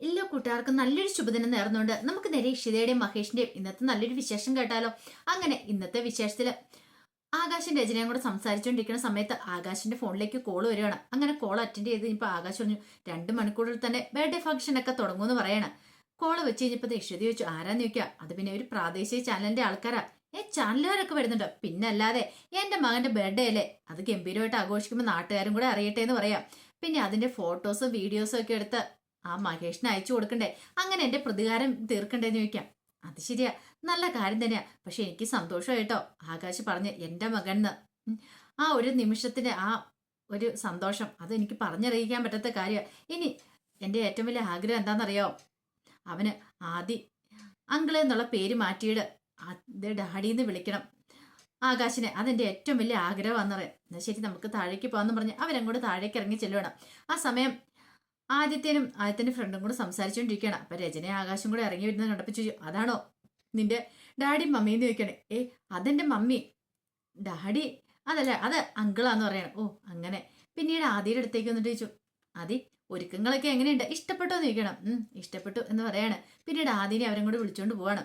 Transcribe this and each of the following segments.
എല്ലാ കൂട്ടുകാർക്കും നല്ലൊരു ശുഭദിനം നേർന്നുകൊണ്ട് നമുക്ക് നേരെ ഇഷിതയുടെയും മഹേഷിന്റെയും ഇന്നത്തെ നല്ലൊരു വിശേഷം കേട്ടാലോ? അങ്ങനെ ഇന്നത്തെ വിശേഷത്തിൽ ആകാശിന്റെ രചനയും കൂടെ സംസാരിച്ചുകൊണ്ടിരിക്കുന്ന സമയത്ത് ആകാശിന്റെ ഫോണിലേക്ക് കോൾ വരികയാണ്. അങ്ങനെ കോൾ അറ്റൻഡ് ചെയ്ത് ഇപ്പൊ ആകാശ് പറഞ്ഞു രണ്ട് മണിക്കൂറിൽ തന്നെ ബർത്ത്ഡേ ഫംഗ്ഷൻ ഒക്കെ തുടങ്ങുമെന്ന് പറയാണ്. കോൾ വെച്ച് കഴിഞ്ഞപ്പോ ഇഷ്ടതി ചോദിച്ചു ആരാന്ന് ചോദിക്കുക അത് പിന്നെ ഒരു പ്രാദേശിക ചാനലിന്റെ ആൾക്കാരാ. ഏ ചാനലുകാരൊക്കെ വരുന്നുണ്ട്. പിന്നെ അല്ലാതെ എന്റെ മകന്റെ ബർത്ത്ഡേ അല്ലേ? അത് ഗംഭീരമായിട്ട് ആഘോഷിക്കുമ്പോൾ നാട്ടുകാരും കൂടെ അറിയട്ടെ എന്ന് പറയാം. പിന്നെ അതിന്റെ ഫോട്ടോസും വീഡിയോസും ഒക്കെ എടുത്ത് ആ മഹേഷിന് അയച്ചു കൊടുക്കണ്ടേ? അങ്ങനെ എന്റെ പ്രതികാരം തീർക്കണ്ടേന്ന് ചോദിക്കാം. അത് ശരിയാ. നല്ല കാര്യം തന്നെയാ. പക്ഷെ എനിക്ക് സന്തോഷമായിട്ടോ ആകാശ് പറഞ്ഞ് എന്റെ മകന്ന് ആ ഒരു നിമിഷത്തിന്റെ ആ ഒരു സന്തോഷം. അത് എനിക്ക് പറഞ്ഞറിയിക്കാൻ പറ്റാത്ത കാര്യമാണ് ഇനി എന്റെ ഏറ്റവും വലിയ ആഗ്രഹം എന്താണെന്നറിയോ അവന് ആദി അങ്കിൾ എന്നുള്ള പേര് മാറ്റിയിട്. അത് ഡാഡിന്ന് വിളിക്കണം. ആകാശിനെ അതെന്റെ ഏറ്റവും വലിയ ആഗ്രഹമാണെന്ന് പറയാം. എന്നാൽ ശരി നമുക്ക് താഴേക്ക് പോകാമെന്ന് പറഞ്ഞ് അവരങ്ങോട്ട് താഴേക്ക് ഇറങ്ങി ചെല്ലണം ആ സമയം ആദ്യത്തേനും ആദ്യത്തിന്റെ ഫ്രണ്ടും കൂടെ സംസാരിച്ചുകൊണ്ടിരിക്കുകയാണ് അപ്പൊ രചന ആകാശം കൂടെ ഇറങ്ങി വരുന്നത് കണ്ടപ്പോ ചോദിച്ചു അതാണോ നിന്റെ ഡാഡി മമ്മിന്ന് ചോദിക്കണേ ഏ അതെന്റെ മമ്മി. ഡാഡി? അതല്ല അത് അങ്കിളാന്ന് പറയണം. ഓ അങ്ങനെ. പിന്നീട് ആദിയുടെ അടുത്തേക്ക് വന്നിട്ട് ചോദിച്ചു ആദി ഒരുക്കങ്ങളൊക്കെ എങ്ങനെയുണ്ട്? ഇഷ്ടപ്പെട്ടോ എന്ന് ചോദിക്കണം ഉം ഇഷ്ടപ്പെട്ടു എന്ന് പറയാണ്. പിന്നീട് ആദിനെ അവരും കൂടെ വിളിച്ചുകൊണ്ട് പോവാണ്.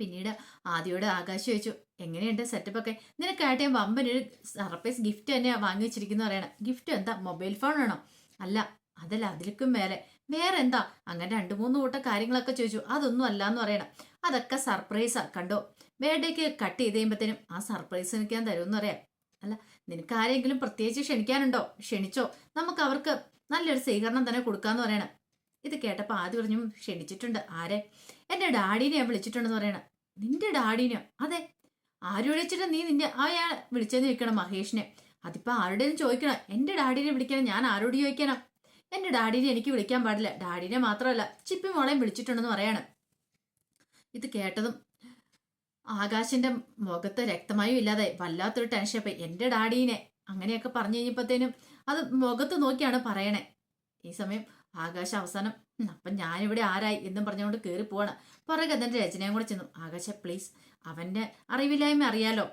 പിന്നീട് ആദിയോട് ആകാശം ചോദിച്ചു എങ്ങനെയുണ്ട് സെറ്റപ്പ് ഒക്കെ? നിനക്കായിട്ട് ഞാൻ വമ്പനൊരു സർപ്രൈസ് ഗിഫ്റ്റ് തന്നെയാ വാങ്ങി വെച്ചിരിക്കുന്നു പറയണം. ഗിഫ്റ്റ് എന്താ? മൊബൈൽ ഫോൺ ആണോ? അല്ല അതല്ല അതിലേക്കും മേലെ. വേറെ എന്താ അങ്ങനെ രണ്ടു മൂന്ന് കൂട്ടം കാര്യങ്ങളൊക്കെ ചോദിച്ചു. അതൊന്നും അല്ല എന്ന് പറയണം. അതൊക്കെ സർപ്രൈസാ. കണ്ടോ? വേണ്ടേക്ക് കട്ട് ചെയ്ത് ആ സർപ്രൈസ് എനിക്ക് ഞാൻ തരുമെന്ന് പറയാം. അല്ല നിനക്ക് ആരെങ്കിലും പ്രത്യേകിച്ച് ക്ഷണിക്കാനുണ്ടോ? ക്ഷണിച്ചോ? നമുക്ക് അവർക്ക് നല്ലൊരു സ്വീകരണം തന്നെ കൊടുക്കാന്ന് പറയണം. ഇത് കേട്ടപ്പോൾ ആദ്യം പറഞ്ഞു "ഉം, ക്ഷണിച്ചിട്ടുണ്ട്. ആരെ? എന്റെ ഡാഡീനെ ഞാൻ വിളിച്ചിട്ടുണ്ടെന്ന് പറയണം. നിന്റെ ഡാഡീനെ അതെ. ആര് വിളിച്ചിട്ട് നീ നിന്റെ അയാൾ വിളിച്ചെന്ന് ചോദിക്കണം മഹേഷിനെ. അതിപ്പോൾ ആരുടെയും ചോദിക്കണം. എന്റെ ഡാഡീനെ വിളിക്കണം ഞാൻ ആരോട് ചോദിക്കണം എന്റെ ഡാഡീനെ എനിക്ക് വിളിക്കാൻ പാടില്ല. ഡാഡീനെ മാത്രമല്ല ചിപ്പി മോളെയും വിളിച്ചിട്ടുണ്ടെന്ന് പറയാണ്. ഇത് കേട്ടതും ആകാശിന്റെ മുഖത്ത് രക്തമായും ഇല്ലാതെ വല്ലാത്തൊരു ടെൻഷൻ പോയി. എന്റെ ഡാഡീനെ അങ്ങനെയൊക്കെ പറഞ്ഞു കഴിഞ്ഞപ്പോഴത്തേനും അത് മുഖത്ത് നോക്കിയാണ് പറയണേ. ഈ സമയം ആകാശ അവസാനം അപ്പൊ ഞാനിവിടെ ആരായി? എന്നും പറഞ്ഞുകൊണ്ട് കയറി പോവാണ്. പുറകെ തന്റെ രചനയും കൂടെ ചെന്നു. ആകാശ പ്ലീസ് അവന്റെ അറിവില്ലായ്മ അറിയാലോ.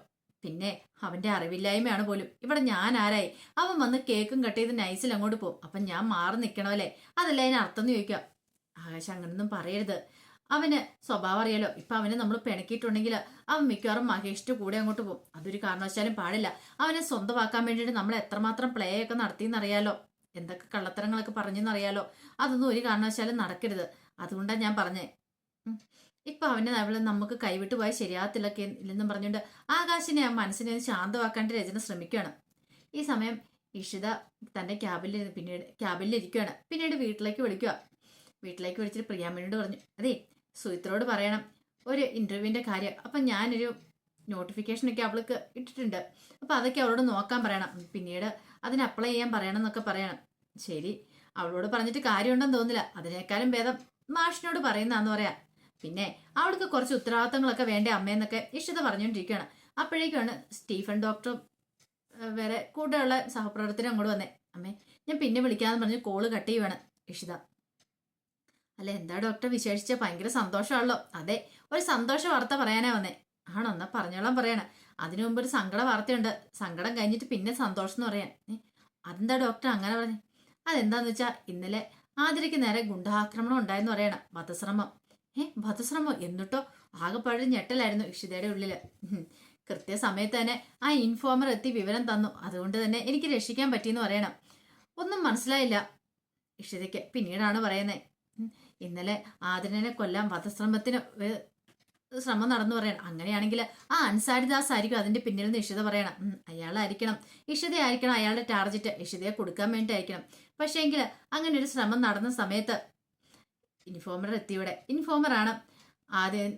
പിന്നെ അവന്റെ അറിവില്ലായ്മയാണ് പോലും. ഇവിടെ ഞാൻ ആരായി? അവൻ വന്ന് കേക്കും കട്ട് ചെയ്ത് നൈസിൽ അങ്ങോട്ട് പോകും. അപ്പം ഞാൻ മാറി നിൽക്കണമല്ലേ അതല്ല അതിന് അർത്ഥം എന്ന് ചോദിക്കുക. ആകാശം അങ്ങനൊന്നും പറയരുത്. അവന് സ്വഭാവം അറിയാലോ. ഇപ്പൊ അവനെ നമ്മൾ പിണക്കിയിട്ടുണ്ടെങ്കിൽ അവൻ മിക്കവാറും മഹേഷിന്റെ കൂടെ അങ്ങോട്ട് പോകും. അതൊരു കാരണവശാലും പാടില്ല. അവനെ സ്വന്തമാക്കാൻ വേണ്ടിയിട്ട് നമ്മൾ എത്രമാത്രം പ്ലേ ഒക്കെ നടത്തിയെന്നറിയാലോ. എന്തൊക്കെ കള്ളത്തരങ്ങളൊക്കെ പറഞ്ഞെന്നറിയാലോ. അതൊന്നും ഒരു കാരണവശാലും നടക്കരുത്. അതുകൊണ്ടാണ് ഞാൻ പറഞ്ഞേ. ഇപ്പൊ അവനെ അവൾ നമുക്ക് കൈവിട്ട് പോയാൽ ശരിയാകത്തില്ലൊക്കെ ഇല്ലെന്നും പറഞ്ഞുകൊണ്ട് ആകാശിനെ ആ മനസ്സിനെ ശാന്തമാക്കാണ്ട് രചന ശ്രമിക്കുകയാണ്. ഈ സമയം ഇഷിത തന്റെ ക്യാബിൽ പിന്നീട് ക്യാബിൽ ഇരിക്കുകയാണ്. പിന്നീട് വീട്ടിലേക്ക് വിളിക്കുക. വീട്ടിലേക്ക് വിളിച്ചിട്ട് പ്രിയാമ്മയോട് പറഞ്ഞു അതെ സുഹിത്രോട് പറയണം ഒരു ഇന്റർവ്യൂവിന്റെ കാര്യം. അപ്പൊ ഞാനൊരു നോട്ടിഫിക്കേഷൻ ഒക്കെ അവൾക്ക് ഇട്ടിട്ടുണ്ട്. അപ്പൊ അതൊക്കെ അവളോട് നോക്കാൻ പറയണം. പിന്നീട് അതിന് അപ്ലൈ ചെയ്യാൻ പറയണം എന്നൊക്കെ പറയണം. ശരി അവളോട് പറഞ്ഞിട്ട് കാര്യമുണ്ടെന്ന് തോന്നില്ല അതിനേക്കാളും ഭേദം മാഷിനോട് പറയുന്നതാന്ന് പറയാ. പിന്നെ അവൾക്ക് കുറച്ച് ഉത്തരവാദിത്തങ്ങളൊക്കെ വേണ്ട അമ്മയെന്നൊക്കെ ഇഷിത പറഞ്ഞുകൊണ്ടിരിക്കുകയാണ് അപ്പോഴേക്കാണ് സ്റ്റീഫൻ ഡോക്ടറും വേറെ കൂടെയുള്ള സഹപ്രവർത്തനം അങ്ങോട്ട് വന്നേ. അമ്മേ ഞാൻ പിന്നെ വിളിക്കാന്ന് പറഞ്ഞ് കോൾ കട്ട് ചെയ്യുവാണ് ഇഷിത. അല്ല എന്താ ഡോക്ടർ വിശേഷിച്ച? ഭയങ്കര സന്തോഷമാണല്ലോ. അതെ ഒരു സന്തോഷ വാർത്ത പറയാനാ വന്നേ. ആണോ എന്നാ പറഞ്ഞോളാം പറയണ. അതിനു മുമ്പ് ഒരു സങ്കട വാർത്തയുണ്ട്. സങ്കടം കഴിഞ്ഞിട്ട് പിന്നെ സന്തോഷം എന്ന് പറയാൻ. അതെന്താ ഡോക്ടർ അങ്ങനെ പറഞ്ഞു? അതെന്താന്ന് വെച്ചാ ഇന്നലെ ആതിരയ്ക്ക് നേരെ ഗുണ്ടാക്രമണം ഉണ്ടായെന്ന് പറയണം വധശ്രമം ഏ വധശ്രമം. എന്നിട്ടോ? ആകെപ്പാടെ ഞെട്ടലായിരുന്നു ഇഷിതയുടെ ഉള്ളിൽ. കൃത്യസമയത്ത് തന്നെ ആ ഇൻഫോമർ എത്തി വിവരം തന്നു. അതുകൊണ്ട് തന്നെ എനിക്ക് രക്ഷിക്കാൻ പറ്റിയെന്ന് പറയണം. ഒന്നും മനസ്സിലായില്ല ഇഷിതയ്ക്ക്. പിന്നീടാണ് പറയുന്നത് ഇന്നലെ ആദരനെ കൊല്ലാൻ വധശ്രമത്തിന് ശ്രമം നടന്നു പറയണം അങ്ങനെയാണെങ്കിൽ ആ അൻസാരിദാസ് ആയിരിക്കും അതിന്റെ പിന്നിൽ നിന്ന് ഇഷിത പറയണം. അയാളായിരിക്കണം. ഇഷിതയായിരിക്കണം അയാളുടെ ടാർജറ്റ്. ഇഷിതയെ കൊടുക്കാൻ വേണ്ടി ആയിരിക്കണം പക്ഷേ എങ്കിൽ അങ്ങനെ ഒരു ശ്രമം നടന്ന സമയത്ത് ഇൻഫോമർ എത്തിയുടെ ഇൻഫോമറാണ് ആദ്യ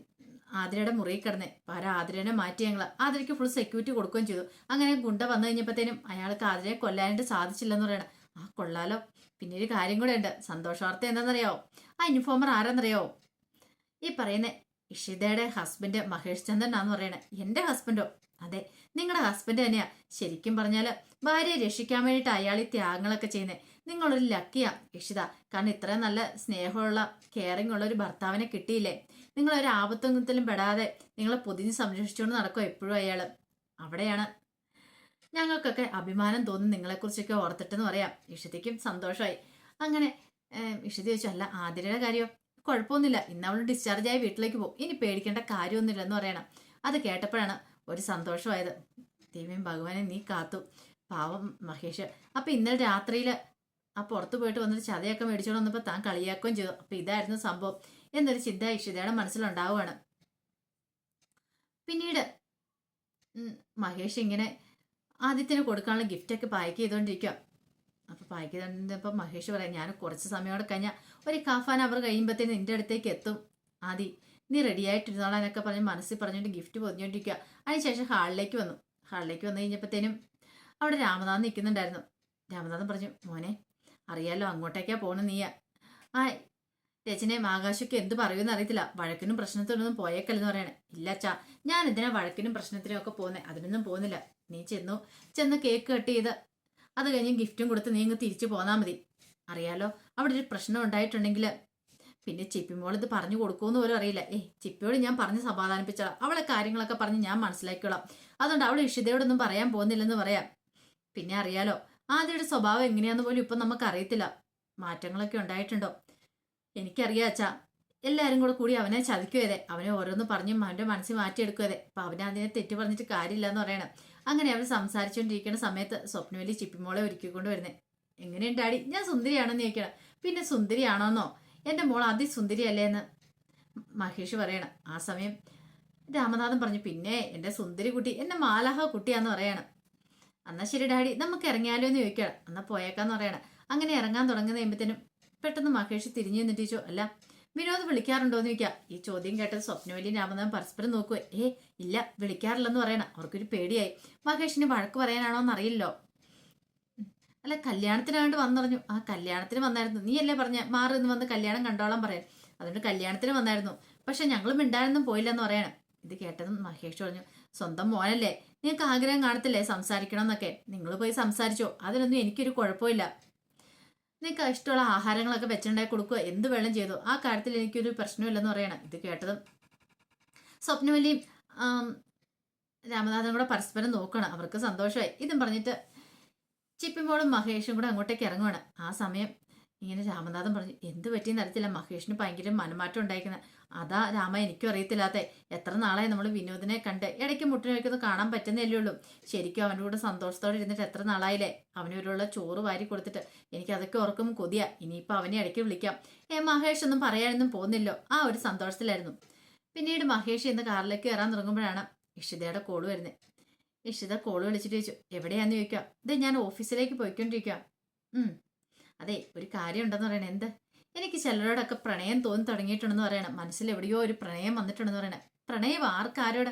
ആതിരയുടെ മുറിയിൽ കിടന്ന്. പാര ആതിരനെ മാറ്റി ഞങ്ങൾ ആതിരയ്ക്ക് ഫുൾ സെക്യൂരിറ്റി കൊടുക്കുകയും ചെയ്തു. അങ്ങനെ ഗുണ്ട വന്നു കഴിഞ്ഞപ്പോഴത്തേനും അയാൾക്ക് ആതിരയെ കൊല്ലാനായിട്ട് സാധിച്ചില്ലെന്ന് പറയണം. ആ കൊള്ളാലോ. പിന്നെ ഒരു കാര്യം കൂടെ ഉണ്ട്. സന്തോഷ വാർത്ത എന്താണെന്നറിയാവോ? ആ ഇൻഫോമർ ആരാന്നറിയാവോ? ഈ പറയുന്ന ഇഷിതയുടെ ഹസ്ബൻഡ് മഹേഷ് ചന്ദ്രൻ ആന്ന് പറയണേ. എന്റെ ഹസ്ബൻഡോ അതെ. നിങ്ങളുടെ ഹസ്ബൻഡ് തന്നെയാ. ശരിക്കും പറഞ്ഞാൽ ഭാര്യയെ രക്ഷിക്കാൻ വേണ്ടിയിട്ട് അയാൾ ഈ ത്യാഗങ്ങളൊക്കെ ചെയ്യുന്നത് നിങ്ങളൊരു ലക്കിയാ ഇഷിത കാരണം ഇത്രയും നല്ല സ്നേഹമുള്ള കെയറിംഗ് ഉള്ള ഒരു ഭർത്താവിനെ കിട്ടിയില്ലേ? നിങ്ങൾ ഒരു ആപത്തൊങ്ങത്തിലും പെടാതെ നിങ്ങളെ പൊതിഞ്ഞ് സംരക്ഷിച്ചുകൊണ്ട് നടക്കുക എപ്പോഴും അയാൾ അവിടെയാണ്. ഞങ്ങൾക്കൊക്കെ അഭിമാനം തോന്നി നിങ്ങളെക്കുറിച്ചൊക്കെ ഓർത്തിട്ടെന്ന് പറയാം. ഇഷിതയ്ക്കും സന്തോഷമായി. അങ്ങനെ ഇഷിത ചോദിച്ചു അല്ല ആതിരയുടെ കാര്യം? കുഴപ്പമൊന്നുമില്ല. ഇന്ന് അവൾ ഡിസ്ചാർജ് ആയി വീട്ടിലേക്ക് പോകും. ഇനി പേടിക്കേണ്ട കാര്യമൊന്നുമില്ല എന്ന് പറയണം. അത് കേട്ടപ്പോഴാണ് ഒരു സന്തോഷമായത്. ദൈവം ഭഗവാനെ നീ കാത്തു. പാവം മഹേഷ്. അപ്പൊ ഇന്നലെ രാത്രിയിൽ ആ പുറത്ത് പോയിട്ട് വന്നിട്ട് ചതയൊക്കെ മേടിച്ചോണ്ട് വന്നപ്പോൾ താൻ കളിയാക്കുകയും ചെയ്തു. അപ്പൊ ഇതായിരുന്നു സംഭവം. എന്നൊരു ചിന്ത ഇഷിതയുടെ മനസ്സിലുണ്ടാവുകയാണ്. പിന്നീട് മഹേഷ് ഇങ്ങനെ ആദ്യത്തിന് കൊടുക്കാനുള്ള ഗിഫ്റ്റൊക്കെ പാക്ക് ചെയ്തുകൊണ്ടിരിക്കുക അപ്പൊ പാക്ക് ചെയ്തപ്പോൾ മഹേഷ് പറയാം ഞാൻ കുറച്ച് സമയം കഴിഞ്ഞാൽ ഒരു കാഫാൻ അവർ കഴിയുമ്പോഴത്തേന് നിന്റെ അടുത്തേക്ക് എത്തും. ആദി നീ റെഡി ആയിട്ടിരുന്നോളാനൊക്കെ പറഞ്ഞ് മനസ്സിൽ പറഞ്ഞുകൊണ്ട് ഗിഫ്റ്റ് പൊതിഞ്ഞോണ്ടിരിക്കുക അതിനുശേഷം ഹാളിലേക്ക് വന്നു. ഹാളിലേക്ക് വന്നു കഴിഞ്ഞപ്പോഴത്തേനും അവിടെ രാമനാഥൻ നിൽക്കുന്നുണ്ടായിരുന്നു. രാമനാഥൻ പറഞ്ഞു മോനെ അറിയാലോ അങ്ങോട്ടേക്കാ പോണ നീയ. ആ രചനയും ആകാശൊക്കെ എന്ത് പറയുമെന്ന് അറിയത്തില്ല. വഴക്കിനും പ്രശ്നത്തിനൊന്നും പോയേക്കല്ലെന്ന് പറയണേ. ഇല്ല അച്ഛാ ഞാൻ എന്തിനാ വഴക്കിനും പ്രശ്നത്തിനും ഒക്കെ പോകുന്നത് അതിനൊന്നും പോകുന്നില്ല. നീ ചെന്നു ചെന്ന് കേക്ക് കട്ട് ചെയ്ത് അത് കഴിഞ്ഞ് ഗിഫ്റ്റും കൊടുത്ത് നീ ഇങ്ങ് തിരിച്ചു പോന്നാൽ മതി. അറിയാലോ അവിടെ ഒരു പ്രശ്നം ഉണ്ടായിട്ടുണ്ടെങ്കിൽ പിന്നെ ചിപ്പിമോൾ ഇത് പറഞ്ഞു കൊടുക്കുമെന്ന് പോലും അറിയില്ല. ഏ ചിപ്പിയോട് ഞാൻ പറഞ്ഞ് സമാധാനിപ്പിച്ചോളാം അവളെ കാര്യങ്ങളൊക്കെ പറഞ്ഞ് ഞാൻ മനസ്സിലാക്കിക്കോളാം. അതുകൊണ്ട് അവൾ ഇഷിതയോടൊന്നും പറയാൻ പോകുന്നില്ലെന്ന് പറയാം. പിന്നെ അറിയാലോ ആദ്യയുടെ സ്വഭാവം എങ്ങനെയാന്ന് പോലും ഇപ്പം നമുക്ക് അറിയത്തില്ല മാറ്റങ്ങളൊക്കെ ഉണ്ടായിട്ടുണ്ടോ? എനിക്കറിയാം അച്ഛാ. എല്ലാരും കൂടെ കൂടി അവനെ ചതിക്കുവതെ. അവനെ ഓരോന്ന് പറഞ്ഞും അവന്റെ മനസ്സിൽ മാറ്റിയെടുക്കുവതെ. അപ്പൊ അവനെ അതിനെ തെറ്റ് പറഞ്ഞിട്ട് കാര്യമില്ല എന്ന് പറയണം. അങ്ങനെ അവൻ സംസാരിച്ചുകൊണ്ടിരിക്കുന്ന സമയത്ത് സ്വപ്നവലി ചിപ്പിമോളെ ഒരുക്കിക്കൊണ്ട് വരുന്നേ. എങ്ങനെയുണ്ട് ഡാഡി? ഞാൻ സുന്ദരിയാണെന്ന് ചോദിക്കണം. പിന്നെ സുന്ദരിയാണോന്നോ? എന്റെ മോൾ അതി അതിസുന്ദരിയല്ലേ എന്ന് മഹേഷ് പറയണം. ആ സമയം രാമനാഥൻ പറഞ്ഞു പിന്നെ എന്റെ സുന്ദരി കുട്ടി എന്റെ മാലാഹ കുട്ടിയാന്ന് പറയണം. എന്നാ ശരി ഡാഡി നമുക്ക് ഇറങ്ങിയാലോ എന്ന് ചോദിക്കണം എന്നാ പോയേക്കാന്ന് പറയണം. അങ്ങനെ ഇറങ്ങാൻ തുടങ്ങുന്ന കഴിയുമ്പത്തേനും പെട്ടെന്ന് മഹേഷ് തിരിഞ്ഞു നിന്നിട്ട് ചോദിച്ചു അല്ല വിനോദ് വിളിക്കാറുണ്ടോ എന്ന് ചോദിക്കാം. ഈ ചോദ്യം കേട്ടത് സ്വപ്നവലി രാമനാഥൻ പരസ്പരം നോക്കുക ഏ ഇല്ല വിളിക്കാറില്ലെന്ന് പറയണം. അവർക്കൊരു പേടിയായി. മഹേഷിന് വഴക്ക് പറയാനാണോ എന്നറിയില്ലോ. അല്ല കല്യാണത്തിനാണ്ട് വന്നറിഞ്ഞു. ആ കല്യാണത്തിന് വന്നായിരുന്നു. നീ അല്ലേ പറഞ്ഞ മാറി നിന്ന് വന്ന് കല്യാണം കണ്ടോളാം പറയാൻ. അതുകൊണ്ട് കല്യാണത്തിന് വന്നായിരുന്നു. പക്ഷെ ഞങ്ങളും മിണ്ടാനൊന്നും പോയില്ലെന്ന് പറയണം. ഇത് കേട്ടതും മഹേഷ് പറഞ്ഞു സ്വന്തം മോനല്ലേ. നിങ്ങൾക്ക് ആഗ്രഹം കാണത്തില്ലേ? സംസാരിക്കണം എന്നൊക്കെ നിങ്ങൾ പോയി സംസാരിച്ചോ. അതിനൊന്നും എനിക്കൊരു കുഴപ്പമില്ല. നിങ്ങൾക്ക് ഇഷ്ടമുള്ള ആഹാരങ്ങളൊക്കെ വെച്ചുണ്ടായി കൊടുക്കുക. എന്ത് വെള്ളം ചെയ്തു. ആ കാര്യത്തിൽ എനിക്കൊരു പ്രശ്നമില്ലെന്ന് പറയണം. ഇത് കേട്ടതും. സ്വപ്നവല്ലിയും രാമനാഥനും കൂടെ പരസ്പരം നോക്കണം. അവർക്ക് സന്തോഷമായി. ഇതും പറഞ്ഞിട്ട് ചിപ്പിമോളും മഹേഷും കൂടെ അങ്ങോട്ടേക്ക് ഇറങ്ങുവാണ്. ആ സമയം ഇങ്ങനെ രാമനാഥൻ പറഞ്ഞു എന്ത് പറ്റിയെന്ന് അറിയത്തില്ല മഹേഷിന് ഭയങ്കര മനമാറ്റം ഉണ്ടായിരിക്കുന്നത് അതാ രാമ എനിക്കും അറിയത്തില്ലാത്ത. എത്ര നാളായി നമ്മൾ വിനോദിനെ കണ്ട്. ഇടയ്ക്ക് മുട്ടിനൊക്കെ കാണാൻ പറ്റുന്നല്ലേ ഉള്ളൂ. ശരിക്കും അവന്റെ കൂടെ സന്തോഷത്തോടെ ഇരുന്നിട്ട് എത്ര നാളായില്ലേ? അവനൊരുള്ള ചോറ് വാരി കൊടുത്തിട്ട്. എനിക്ക് അതൊക്കെ ഓർക്കും കൊതിയാ. ഇനിയിപ്പോൾ അവനെ ഇടയ്ക്ക് വിളിക്കാം. ഏ മഹേഷ് ഒന്നും പറയാനൊന്നും പോകുന്നില്ലോ. ആ ഒരു സന്തോഷത്തിലായിരുന്നു. പിന്നീട് മഹേഷ് ഇന്ന് കാറിലേക്ക് കയറാൻ തുടങ്ങുമ്പോഴാണ് ഇഷിതയുടെ കോൾ വരുന്നത് ഇഷിത കോൾ വിളിച്ചിട്ട് ചോദിച്ചു എവിടെയാന്ന് ചോദിക്കാം? ഇത് ഞാൻ ഓഫീസിലേക്ക് പോയിക്കൊണ്ടിരിക്കാം ഉം അതെ ഒരു കാര്യം ഉണ്ടെന്ന് പറയണേ എന്ത്? എനിക്ക് ചിലരോടൊക്കെ പ്രണയം തോന്നി തുടങ്ങിയിട്ടുണ്ടെന്ന് പറയണം. മനസ്സിൽ എവിടെയോ ഒരു പ്രണയം വന്നിട്ടുണ്ടെന്ന് പറയണേ. പ്രണയം ആർക്കാരോട്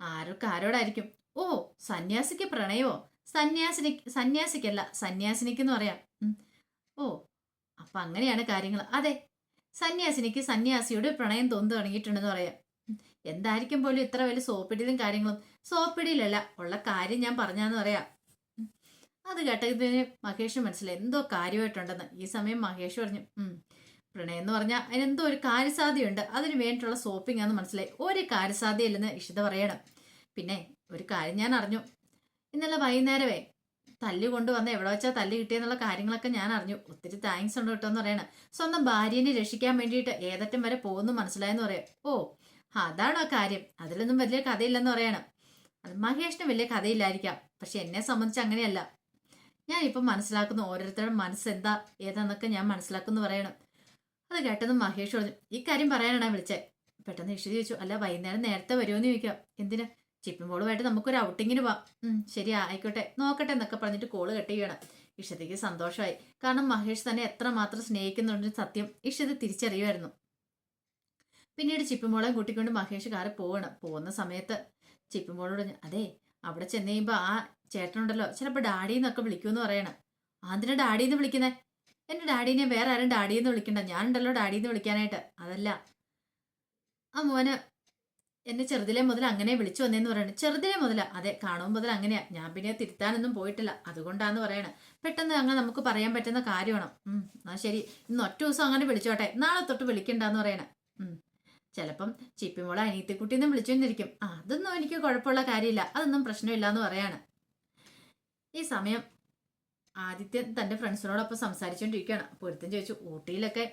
ആർക്ക് ആരോടായിരിക്കും? ഓ സന്യാസിക്ക് പ്രണയമോ? സന്യാസിനി സന്യാസിക്കല്ല സന്യാസിനിക്ക് എന്ന് പറയാം ഓ അപ്പൊ അങ്ങനെയാണ് കാര്യങ്ങൾ അതെ സന്യാസിനിക്ക് സന്യാസിയോട് പ്രണയം തോന്നി തുടങ്ങിയിട്ടുണ്ടെന്ന് പറയാം. എന്തായിരിക്കും പോലും ഇത്ര വലിയ സോപ്പിടിയിലും കാര്യങ്ങളും? സോപ്പിടിയിലല്ല ഉള്ള കാര്യം ഞാൻ പറഞ്ഞാന്ന് പറയാം. അത് കേട്ടതിന് മഹേഷ് മനസ്സിലായി. എന്തോ കാര്യമായിട്ടുണ്ടെന്ന്. ഈ സമയം മഹേഷ് പറഞ്ഞു പ്രണയം എന്ന് പറഞ്ഞാൽ അതിനെന്തോ ഒരു കാര്യസാധ്യതയുണ്ട് അതിന് വേണ്ടിയിട്ടുള്ള സോപ്പിംഗ് ആണെന്ന് മനസ്സിലായി. ഒരു കാര്യസാധ്യയില്ലെന്ന് ഇഷിത പറയണം. പിന്നെ ഒരു കാര്യം ഞാൻ അറിഞ്ഞു. ഇന്നലെ വൈകുന്നേരമേ തല്ല് കൊണ്ടുവന്ന എവിടെ വെച്ചാൽ തല്ല് കിട്ടിയെന്നുള്ള കാര്യങ്ങളൊക്കെ ഞാൻ അറിഞ്ഞു. ഒത്തിരി താങ്ക്സ് ഉണ്ട് കേട്ടോ എന്ന് പറയണം. സ്വന്തം ഭാര്യനെ രക്ഷിക്കാൻ വേണ്ടിയിട്ട് ഏതറ്റം വരെ പോകുന്നു മനസ്സിലായെന്ന് പറയാം. ഓ അതാണോ കാര്യം. അതിലൊന്നും വലിയ കഥയില്ലെന്ന് പറയണം. അത് മഹേഷിന് വലിയ കഥയില്ലായിരിക്കാം. പക്ഷെ എന്നെ സംബന്ധിച്ച് അങ്ങനെയല്ല. ഞാൻ ഇപ്പം മനസ്സിലാക്കുന്ന ഓരോരുത്തരുടെ മനസ്സ് എന്താ ഏതാന്നൊക്കെ ഞാൻ മനസ്സിലാക്കുന്നു പറയണം. അത് കേട്ടെന്ന് മഹേഷ് പറഞ്ഞു ഈ കാര്യം പറയാനാണ് വിളിച്ചത് പെട്ടെന്ന് ഇഷ്ടി ചോദിച്ചു അല്ല വൈകുന്നേരം നേരത്തെ വരുമെന്ന് ചോദിക്കാം. എന്തിനാ? ചിപ്പിമോളുമായിട്ട് നമുക്കൊരു ഔട്ടിങ്ങിന് പോവാം. ശരി ആയിക്കോട്ടെ നോക്കട്ടെ എന്നൊക്കെ പറഞ്ഞിട്ട് കോൾ കട്ട് ചെയ്യണം. സന്തോഷമായി. കാരണം മഹേഷ് തന്നെ എത്രമാത്രം സ്നേഹിക്കുന്നുണ്ടെന്ന് സത്യം ഇഷത് തിരിച്ചറിയുമായിരുന്നു. പിന്നീട് ചിപ്പിമോളെ കൂട്ടിക്കൊണ്ട് മഹേഷ് കാറ് പോവണം. പോകുന്ന സമയത്ത് ചിപ്പിമോളോട് അതെ അവിടെ ചെന്ന് കഴിയുമ്പോൾ ആ ചേട്ടനുണ്ടല്ലോ. ചിലപ്പോൾ ഡാഡിന്നൊക്കെ വിളിക്കുമെന്ന് പറയണം. അതിനെ ഡാഡിന്ന് വിളിക്കുന്നേ? എന്റെ ഡാഡീനെ വേറെ ആരും ഡാഡിന്ന് വിളിക്കണ്ട. ഞാനുണ്ടല്ലോ ഡാഡിന്ന് വിളിക്കാനായിട്ട്. അതല്ല. ആ മോന് എന്നെ ചെറുതിലെ മുതൽ അങ്ങനെ വിളിച്ചു വന്നേന്ന് പറയണം. ചെറുതിലെ മുതൽ അതെ കാണുമ്പോൾ മുതൽ അങ്ങനെയാ. ഞാൻ പിന്നെ തിരുത്താനൊന്നും പോയിട്ടില്ല. അതുകൊണ്ടാന്ന് പറയണേ. പെട്ടെന്ന് അങ്ങ് നമുക്ക് പറയാൻ പറ്റുന്ന കാര്യമാണ് ഉം എന്നാ ശരി. ഇന്ന് ഒറ്റ ദിവസം അങ്ങനെ വിളിച്ചോട്ടെ. നാളെ തൊട്ട് വിളിക്കണ്ടെന്ന് പറയണേ. ഉം. ചിലപ്പം ചിപ്പിമോളെ അനിയത്തിക്കുട്ടിന്ന് വിളിച്ചോണ്ടിരിക്കും. ആ അതൊന്നും എനിക്ക് കുഴപ്പമുള്ള കാര്യമില്ല. അതൊന്നും പ്രശ്നമില്ല എന്ന് പറയാണ്. ഈ സമയം ആദിത്യൻ തന്റെ ഫ്രണ്ട്സിനോടൊപ്പം സംസാരിച്ചുകൊണ്ടിരിക്കുകയാണ് പൊരുത്തം ചോദിച്ചു ഊട്ടിയിലൊക്കെ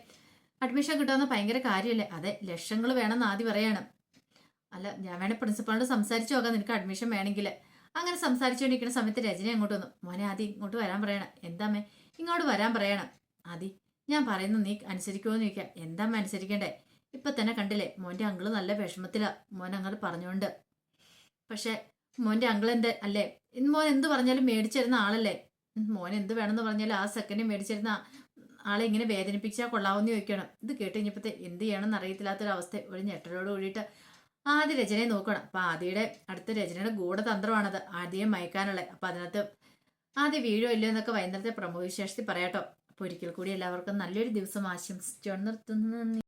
അഡ്മിഷൻ കിട്ടുമെന്ന് ഭയങ്കര കാര്യമല്ലേ അതെ ലക്ഷങ്ങൾ വേണമെന്ന് ആദ്യം പറയാണ്. അല്ല ഞാൻ വേണേൽ പ്രിൻസിപ്പാളിനോട് സംസാരിച്ചു നോക്കാം. നിനക്ക് അഡ്മിഷൻ വേണമെങ്കിൽ അങ്ങനെ സംസാരിച്ചുകൊണ്ടിരിക്കുന്ന സമയത്ത് രജനി അങ്ങോട്ട് വന്നു. മോനെ ആദ്യം ഇങ്ങോട്ട് വരാൻ പറയണം. എന്താമ്മേ ഇങ്ങോട്ട് വരാൻ പറയണം. ആദി ഞാൻ പറയുന്നത് നീ അനുസരിക്കുമോ എന്ന് ചോദിക്കാം എന്താമ്മ അനുസരിക്കണ്ടേ? ഇപ്പൊ തന്നെ കണ്ടില്ലേ മോന്റെ അങ്കിൾ നല്ല വിഷമത്തിലാ. മോൻ അങ്ങനെ പറഞ്ഞുകൊണ്ട് പക്ഷെ മോന്റെ അങ്കിൾ അല്ലേ? ഇന്ന് മോൻ എന്ത് പറഞ്ഞാലും മേടിച്ചിരുന്ന ആളല്ലേ? മോൻ എന്ത് വേണമെന്ന് പറഞ്ഞാലും ആ സെക്കൻഡ് മേടിച്ചിരുന്ന ആളെ ഇങ്ങനെ വേദനിപ്പിച്ചാൽ കൊള്ളാവുന്ന ചോദിക്കണം. ഇത് കേട്ട് കഴിഞ്ഞപ്പോഴത്തെ എന്ത് ചെയ്യണമെന്ന് അറിയത്തില്ലാത്തൊരവസ്ഥ. ഒരു ഞെട്ടലോട് കൂടിയിട്ട് ആദ്യ രചനയെ നോക്കണം. അപ്പൊ ആദ്യയുടെ അടുത്ത രചനയുടെ ഗൂഢതന്ത്രമാണത്. ആദ്യം മയക്കാനുള്ളത് അപ്പൊ അതിനകത്ത് ആദ്യം വീഴോ ഇല്ലയോ എന്നൊക്കെ വൈകുന്നേരത്തെ പ്രമുഖ വിശേഷത്തിൽ പറയാട്ടോ. അപ്പൊ ഒരിക്കൽ കൂടി എല്ലാവർക്കും നല്ലൊരു ദിവസം ആശംസിച്ചു നിർത്തുന്നു.